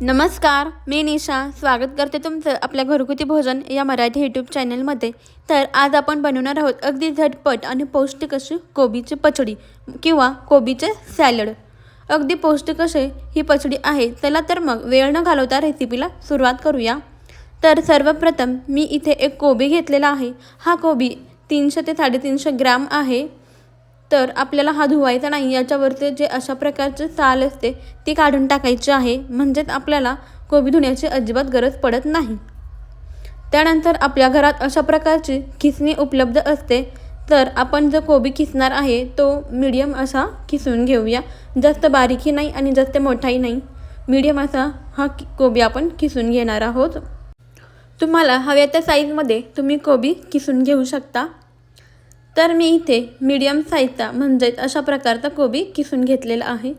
नमस्कार मी निशा. स्वागत करते तुमचं आपल्या घरगुती भोजन या मराठी यूट्यूब चॅनलमध्ये तर आज आपण बनवणार आहोत अगदी झटपट आणि पौष्टिक अशी कोबीची पचडी किंवा कोबीचे सॅलड. अगदी पौष्टिक असे ही पचडी आहे. चला तर मग वेळ न घालवता रेसिपीला सुरुवात करूया. तर सर्वप्रथम मी इथे एक कोबी घेतलेला आहे. हा कोबी तीनशे ते साडेतीनशे ग्रॅम आहे. तर आपल्याला हा धुवायचा नाही याच्यावरचे जे अशा प्रकारचे साल असते ती काढून टाकायची आहे. म्हणजेच आपल्याला कोबी धुण्याची अजिबात गरज पडत नाही. त्यानंतर आपल्या घरात अशा प्रकारची खिसणी उपलब्ध असते तर आपण जो कोबी खिसणार आहे तो मीडियम असा खिसून घेऊया. जास्त बारीकही नाही आणि जास्त मोठाही नाही. मीडियम असा हा कोबी आपण खिसून घेणार आहोत. तुम्हाला हव्या त्या साईजमध्ये तुम्ही कोबी किसून घेऊ शकता. तर मी इथे मीडियम साईजचा म्हणजेच अशा प्रकारचा कोबी किसून घेतलेला आहे.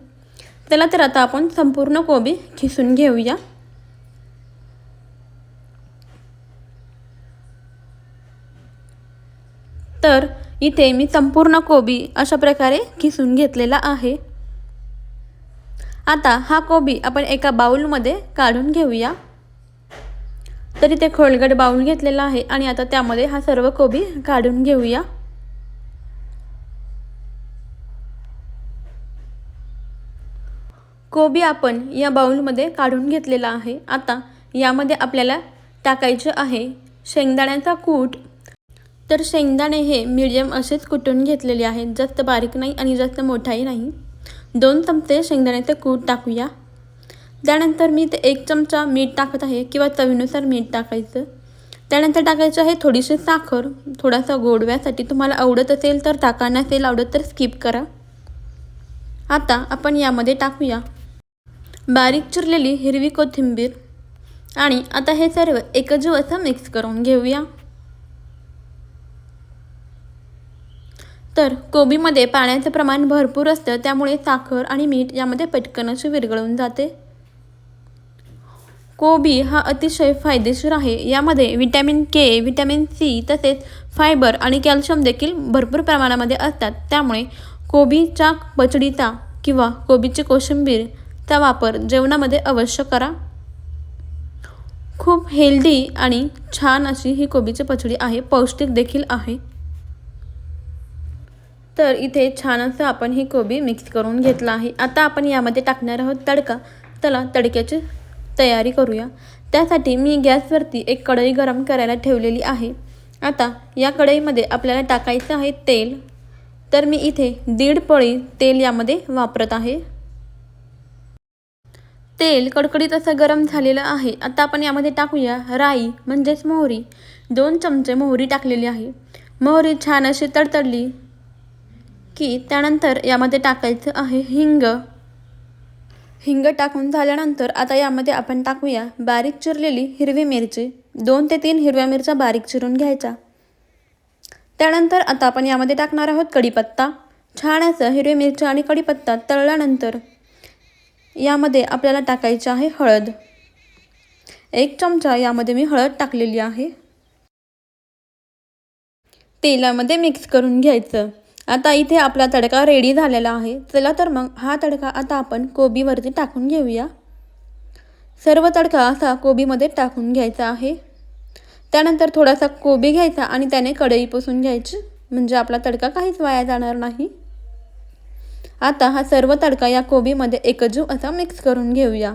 त्याला तर आता आपण संपूर्ण कोबी खिसून घेऊया. तर इथे मी संपूर्ण कोबी अशा प्रकारे किसून घेतलेला आहे. आता हा कोबी आपण एका बाऊलमध्ये काढून घेऊया. तर इथे खोलगट बाऊल घेतलेला आहे आणि आता त्यामध्ये हा सर्व कोबी काढून घेऊया. कोबी आपण या बाउलमध्ये काढून घेतलेला आहे. आता यामध्ये आपल्याला टाकायचं आहे शेंगदाण्याचा कूट. तर शेंगदाणे हे मिडियम असेच कुटून घेतलेले आहेत. जास्त बारीक नाही आणि जास्त मोठाही नाही. दोन चमचे शेंगदाण्याचे कूट टाकूया. त्यानंतर मी ते एक चमचा मीठ टाकत आहे किंवा चवीनुसार मीठ टाकायचं. त्यानंतर टाकायचं आहे थोडीशी साखर. थोडासा गोडव्यासाठी तुम्हाला आवडत असेल तर टाका नसेल आवडत तर स्किप करा. आता आपण यामध्ये टाकूया. बारीक चिरलेली हिरवी कोथिंबीर. आणि आता हे सर्व एकजीव असं मिक्स करून घेऊया. तर कोबीमध्ये पाण्याचं प्रमाण भरपूर असतं त्यामुळे साखर आणि मीठ यामध्ये पटकन अशी विरघळून जाते. कोबी हा अतिशय फायदेशीर आहे. यामध्ये विटॅमिन के विटॅमिन सी तसेच फायबर आणि कॅल्शियम देखील भरपूर प्रमाणामध्ये असतात. त्यामुळे कोबीच्या पचडीचा किंवा कोबीची कोशिंबीर त्या वापर जेवणामध्ये अवश्य करा. खूप हेल्दी आणि छान अशी ही कोबीची पचडी आहे. पौष्टिक देखील आहे. तर इथे छान असं आपण ही कोबी मिक्स करून घेतला आहे. आता आपण यामध्ये टाकणार आहोत तडका. चला तडक्याची तयारी करूया. त्यासाठी मी गॅसवरती एक कढई गरम करायला ठेवलेली आहे. आता या कढईमध्ये आपल्याला टाकायचं आहे तेल. तर मी इथे दीड पळी तेल यामध्ये वापरत आहे. तेल कडकडीत असं गरम झालेलं आहे. आता आपण यामध्ये टाकूया राई म्हणजेच मोहरी. दोन चमचे मोहरी टाकलेली आहे. मोहरी छान अशी तडतडली की त्यानंतर यामध्ये टाकायचं आहे हिंग. हिंग टाकून झाल्यानंतर आता यामध्ये आपण टाकूया बारीक चिरलेली हिरवी मिरची. दोन ते तीन हिरव्या मिरच्या बारीक चिरून घ्यायच्या. त्यानंतर आता आपण यामध्ये टाकणार आहोत कढीपत्ता. छान असं हिरवी मिरची आणि कढीपत्ता तळल्यानंतर यामध्ये आपल्याला टाकायची आहे हळद. एक चमचा यामध्ये मी हळद टाकलेली आहे. तेलामध्ये मिक्स करून घ्यायचं. आता इथे आपला तडका रेडी झालेला आहे. चला तर मग हा तडका आता आपण कोबीवरती टाकून घेऊया. सर्व तडका असा कोबीमध्ये टाकून घ्यायचा आहे. त्यानंतर थोडासा कोबी घ्यायचा आणि त्याने कढई पुसून घ्यायची. म्हणजे आपला तडका काहीच वाया जाणार नाही. आता हा सर्व तडका या कोबीमध्ये एकजीव असा मिक्स करून घेऊया.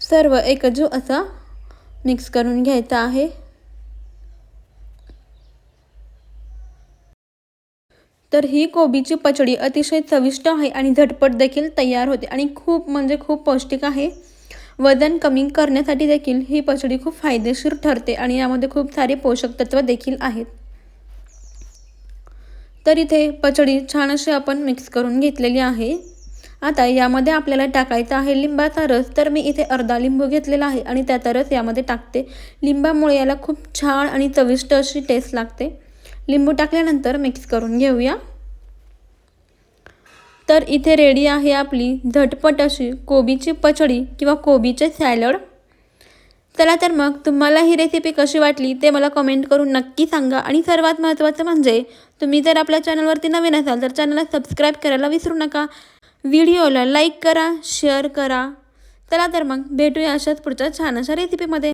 सर्व एकजीव असा मिक्स करून घ्यायचा आहे. तर ही कोबीची पचडी अतिशय चविष्ट आहे आणि झटपट देखील तयार होते आणि खूप म्हणजे खूप पौष्टिक आहे. वजन कमी करण्यासाठी देखील ही पचडी खूप फायदेशीर ठरते आणि यामध्ये खूप सारे पोषक तत्व देखील आहेत. तर इथे पचडी छान अशी आपण मिक्स करून घेतलेली आहे. आता यामध्ये आपल्याला टाकायचा आहे लिंबाचा रस. तर मी इथे अर्धा लिंबू घेतलेला आहे आणि त्याचा रस यामध्ये टाकते. लिंबामुळे याला खूप छान आणि चविष्ट अशी टेस्ट लागते. लिंबू टाकल्यानंतर मिक्स करून घेऊया. तर इथे रेडी आहे आपली झटपट अशी कोबीची पचडी किंवा कोबीचे सॅलड चला तर मग तुम्हाला ही रेसिपी कशी वाटली ते मला कमेंट करून नक्की सांगा. आणि सर्वात महत्त्वाचं म्हणजे तुम्ही जर आपल्या चॅनलवरती नवीन असाल तर चॅनलला सबस्क्राईब करायला विसरू नका. व्हिडिओला लाईक करा शेअर करा. चला तर मग भेटूया अशाच पुढच्या छान अशा रेसिपीमध्ये